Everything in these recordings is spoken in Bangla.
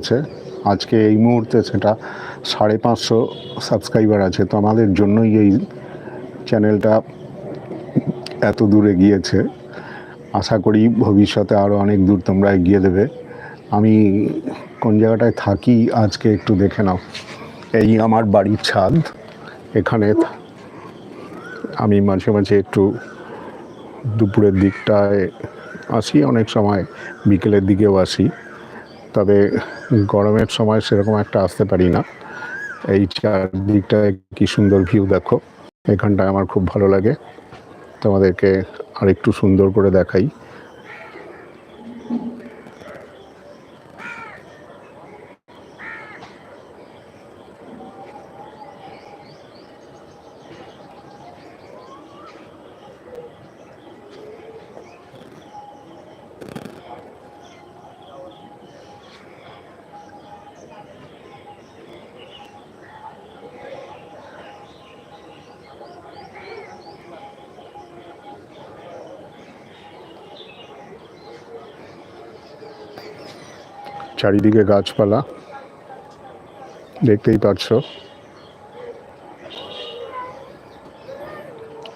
আছে আজকে এই মুহূর্তে সেটা সাড়ে পাঁচশো সাবস্ক্রাইবার আছে। তো আমাদের জন্যই এই চ্যানেলটা এত দূরে গিয়েছে আশা করি ভবিষ্যতে আরও অনেক দূর তোমরা এগিয়ে দেবে। আমি কোন জায়গাটায় থাকি আজকে একটু দেখে নাও। এই আমার বাড়ির ছাদ। এখানে আমি মাঝে মাঝে একটু দুপুরের দিকটায় আসি, অনেক সময় বিকেলের দিকেও আসি। তবে গরমের সময় সেরকম একটা আসতে পারি না। এই চারদিকটায় কি সুন্দর ভিউ দেখো। এখানটায় আমার খুব ভালো লাগে। তোমাদেরকে আরেকটু সুন্দর করে দেখাই। চারিদিকে গাছপালা। দেখতেই পাচ্ছ।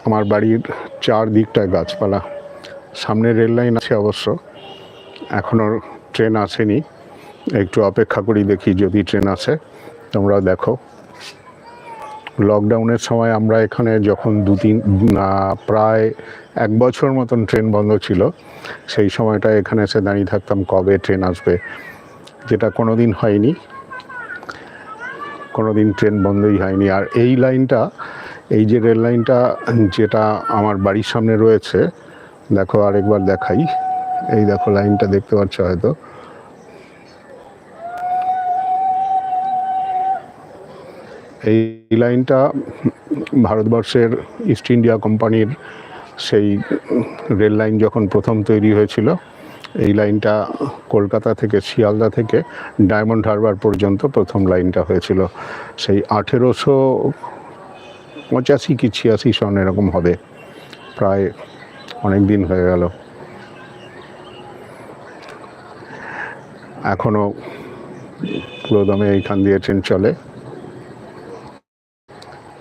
আমার বাড়ির চারদিকটায় গাছপালা। সামনে রেল লাইন আছে অবশ্য। এখনও ট্রেন আসেনি। একটু অপেক্ষা করি, দেখি যদি ট্রেন আসে। তোমরা দেখো। লকডাউনের সময় আমরা এখানে যখন দু তিন প্রায় এক বছর মতন ট্রেন বন্ধ ছিল, সেই সময়টা এখানে এসে দাঁড়িয়ে থাকতাম, কবে ট্রেন আসবে। যেটা কোনো দিন হয়নি কোনো দিন ট্রেন বন্ধই হয়নি। আর এই লাইনটা, এই যে রেল লাইনটা যেটা আমার বাড়ির সামনে রয়েছে, দেখো আরেকবার দেখাই। এই দেখো লাইনটা দেখতে পাচ্ছ হয়তো? এই লাইনটা ভারতবর্ষের ইস্ট ইন্ডিয়া কোম্পানির সেই রেল লাইন যখন প্রথম তৈরি হয়েছিল এই লাইনটা কলকাতা থেকে, শিয়ালদা থেকে ডায়মন্ড হারবার পর্যন্ত প্রথম লাইনটা হয়েছিল। সেই আঠেরোশো পঁচাশি কি ছিয়াশি সন এরকম হবে। প্রায় অনেক দিন হয়ে গেল। এখনও পুরোদমে এইখান দিয়ে ট্রেন চলে।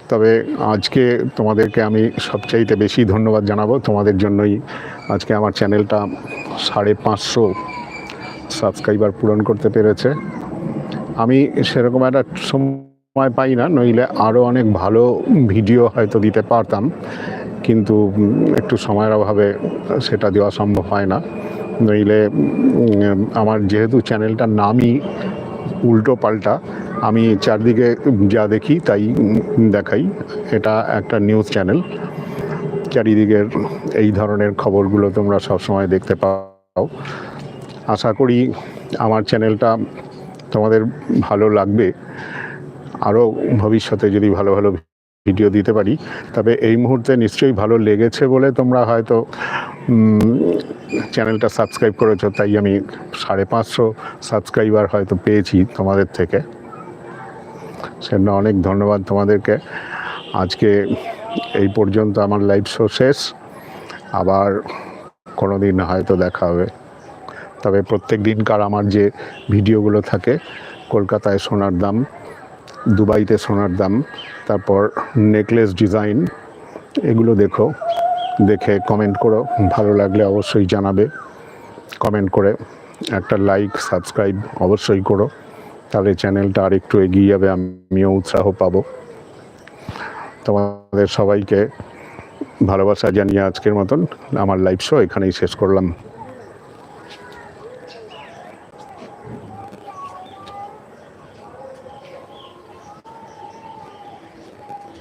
তবে আজকে তোমাদেরকে আমি সবচাইতে বেশি ধন্যবাদ জানাব। তোমাদের জন্যই আজকে আমার চ্যানেলটা সাড়ে পাঁচশো সাবস্ক্রাইবার পূরণ করতে পেরেছে। আমি সেরকম একটা সময় পাই না, নইলে আরও অনেক ভালো ভিডিও হয়তো দিতে পারতাম। কিন্তু একটু সময়ের অভাবে সেটা দেওয়া সম্ভব হয় না। নইলে আমার যেহেতু চ্যানেলটার নামই উল্টো পাল্টা, আমি চারদিকে যা দেখি তাই দেখাই। এটা একটা নিউজ চ্যানেল চারিদিকের এই ধরনের খবরগুলো তোমরা সবসময় দেখতে পাও। আশা করি আমার চ্যানেলটা তোমাদের ভালো লাগবে। আরও ভবিষ্যতে যদি ভালো ভালো ভিডিও দিতে পারি, তবে এই মুহূর্তে নিশ্চয়ই ভালো লেগেছে বলে তোমরা হয়তো চ্যানেলটা সাবস্ক্রাইব করেছ, তাই আমি সাড়ে পাঁচশো সাবস্ক্রাইবার হয়তো পেয়েছি তোমাদের থেকে। সেজন্য অনেক ধন্যবাদ তোমাদেরকে। আজকে এই পর্যন্ত আমার লাইভ শো শেষ। আবার কোনো দিন হয়তো দেখা হবে। তবে প্রত্যেক দিনকার আমার যে ভিডিওগুলো থাকে, কলকাতায় সোনার দাম, দুবাইতে সোনার দাম, তারপর নেকলেস ডিজাইন এগুলো দেখো। দেখে কমেন্ট করো। ভালো লাগলে অবশ্যই জানাবে। কমেন্ট করে একটা লাইক সাবস্ক্রাইব অবশ্যই করো। তাহলে চ্যানেলটা আরেকটু এগিয়ে যাবে, আমিও উৎসাহ পাবো। তোমাদের সবাইকে ভালোবাসা জানিয়ে আজকের মতন আমার লাইভ শো এখানেই শেষ করলাম।